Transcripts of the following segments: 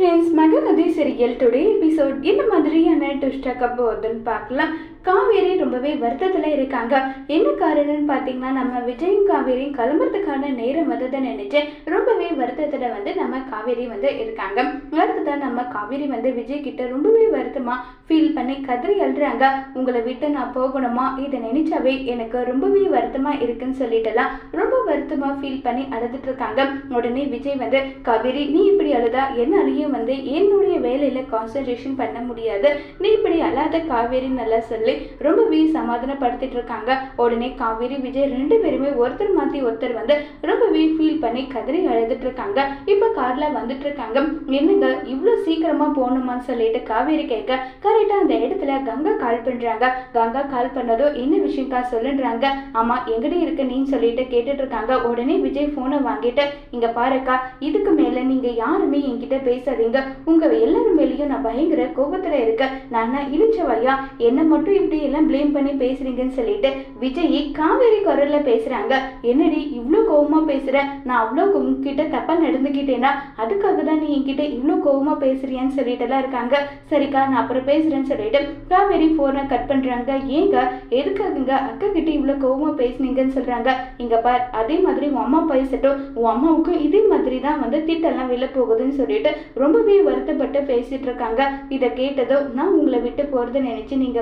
Friends Mahanadi serial today episode என்ன மாதிரியான ட்விஸ்டாக போகுதுன்னு பார்க்கலாம். காவேரி ரொம்பவே வருத்தத்தில் இருக்காங்க. என்ன காரணம்னு பார்த்தீங்கன்னா நம்ம விஜயும் காவேரியும் கிளம்புறதுக்கான நேரம் வந்ததை நினைச்சு ரொம்பவே வருத்தத்தில் வந்து நம்ம காவேரி வந்து இருக்காங்க. அடுத்ததாக நம்ம காவேரி வந்து விஜய் கிட்ட ரொம்பவே வருத்தமா ஃபீல் பண்ணி கதறி அழுறாங்க. உங்களை விட்டு நான் போகணுமா? இதை நினைச்சாவே எனக்கு ரொம்பவே வருத்தமா இருக்குன்னு சொல்லிட்டுலாம் ரொம்ப வருத்தமா ஃபீல் பண்ணி அழுதுட்டு இருக்காங்க. உடனே விஜய் வந்து காவேரி நீ இப்படி அழுதா? என்னாலையும் வந்து என்னுடைய வேலையில கான்சென்ட்ரேஷன் பண்ண முடியாது. நீ இப்படி அழாத காவேரி நல்லா சொல்லு. ரொம்பவே சமாதானப்படுத்திட்டு இருக்காங்க உடனே காவேரி விஜய் ரெண்டு பேருமே ஒருத்தர் மாத்தி ஒருத்தர் வந்து ரொம்பவே ஃபீல் பண்ணி கதறி அழுதுட்டு இருக்காங்க இப்ப கார்ல வந்துட்டு இருக்காங்க என்னங்க இவ்வளவு சீக்கிரமா போகணுமான்னு சொல்லிட்டு காவேரி கேட்க கரெக்டா அந்த இடத்துல கங்கா கால் பண்றாங்க. கங்கா கால் பண்ணதோ என்ன விஷயம்க்கா சொல்லுன்றாங்க. ஆமா எங்கடி இருக்க நீன்னு சொல்லிட்டு கேட்டுட்டு இருக்காங்க உடனே விஜய் போனை வாங்கிட்டு இங்க பாருக்கா இதுக்கு மேல நீங்க யாருமே என்கிட்ட பேசாதீங்க. உங்க எல்லாரும் மேலேயும் நான் பயங்கர கோபத்துல இருக்கேன். நான் இழிச்சவையா என்ன மட்டும் இப்படி எல்லாம் ப்ளேம் பண்ணி பேசுறீங்கன்னு சொல்லிட்டு விஜய் காவேரி குரல்ல பேசுறாங்க. என்னடி இவ்வளோ கோவமா பேசுற? நான் அவ்வளோ உங்ககிட்ட தப்பா நடந்துக்கிட்டேன்னா அதுக்காக தான் நீ என்கிட்ட இவ்வளோ கோவமா பேசுறியான்னு சொல்லிட்டு எல்லாம் இருக்காங்க. சரிக்கா நான் அப்புறம் பேசுறேன்னு சொல்லிட்டு காவேரி போனை கட் பண்றாங்க. ஏங்க எதுக்காகங்க அக்கா கிட்ட இவ்வளோ கோவமா பேசுனீங்கன்னு சொல்றாங்க? இங்க பார் அதே மாதிரி உன் அம்மா பேசட்டும். உன் அம்மாவுக்கும் இதே மாதிரி தான் வந்து திட்டெல்லாம் வெளில போகுதுன்னு சொல்லிட்டு ரொம்பவே வருத்தப்பட்டு பேசிட்டு இருக்காங்க. இதை கேட்டதும் நான் உங்களை விட்டு போறதை நினைச்சு நீங்க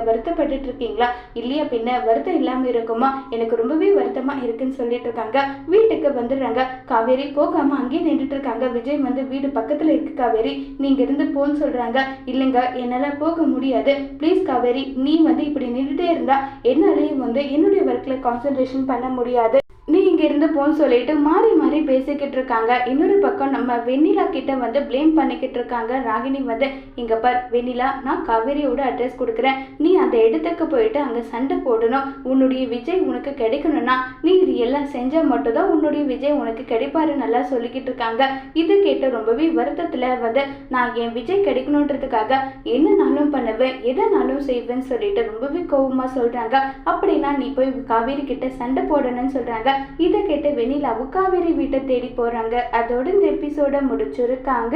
வருத்தப்பட்டுட்டு இருக்கீங்களா இல்லையா பின்ன வருத்தம் இல்லாம இருக்குமா? எனக்கு ரொம்பவே வருத்தமா இருக்குன்னு சொல்லிட்டு இருக்காங்க வீட்டுக்கு வந்துடுறாங்க. காவேரி போகாம அங்கேயே நின்றுட்டு இருக்காங்க விஜய் வந்து வீடு பக்கத்துல இருக்கு காவேரி. நீங்க இருந்து போன்னு சொல்றாங்க. இல்லைங்க என்னால போக முடியாது. ப்ளீஸ் காவேரி நீ வந்து இப்படி நின்றுட்டே இருந்தா என்னாலையும் வந்து என்னுடைய ஒர்க்ல கான்சென்ட்ரேஷன் பண்ண முடியாது. இங்கேருந்து இருந்து போன்னு சொல்லிட்டு மாறி மாறி பேசிக்கிட்டு இருக்காங்க. இன்னொரு பக்கம் நம்ம வெண்ணிலா கிட்ட வந்து ப்ளேம் பண்ணிக்கிட்டு இருக்காங்க. ராகினி வந்து இங்க பார் வெண்ணிலா நான் காவேரியோட அட்ரஸ் கொடுக்குறேன். நீ அந்த இடத்துக்கு போயிட்டு அங்க சண்டை போடணும். உன்னுடைய விஜய் உனக்கு கிடைக்கணும்னா நீ இது எல்லாம் செஞ்சா மட்டும்தான் உன்னுடைய விஜய் உனக்கு கிடைப்பாரு நல்லா சொல்லிக்கிட்டு இருக்காங்க. இது கேட்டு ரொம்பவே வருத்தத்துல வந்து நான் என் விஜய் கிடைக்கணுன்றதுக்காக என்னனாலும் பண்ணுவேன்? எதனாலும் செய்வேன்னு சொல்லிட்டு ரொம்பவே கோவமா சொல்றாங்க. அப்படின்னா நீ போய் காவேரி கிட்ட சண்டை போடணும்னு சொல்றாங்க. இதை கேட்டு வெண்ணிலாவும் காவேரி வீட்டை தேடி போறாங்க. அதோட இந்த எபிசோட முடிச்சிருக்காங்க.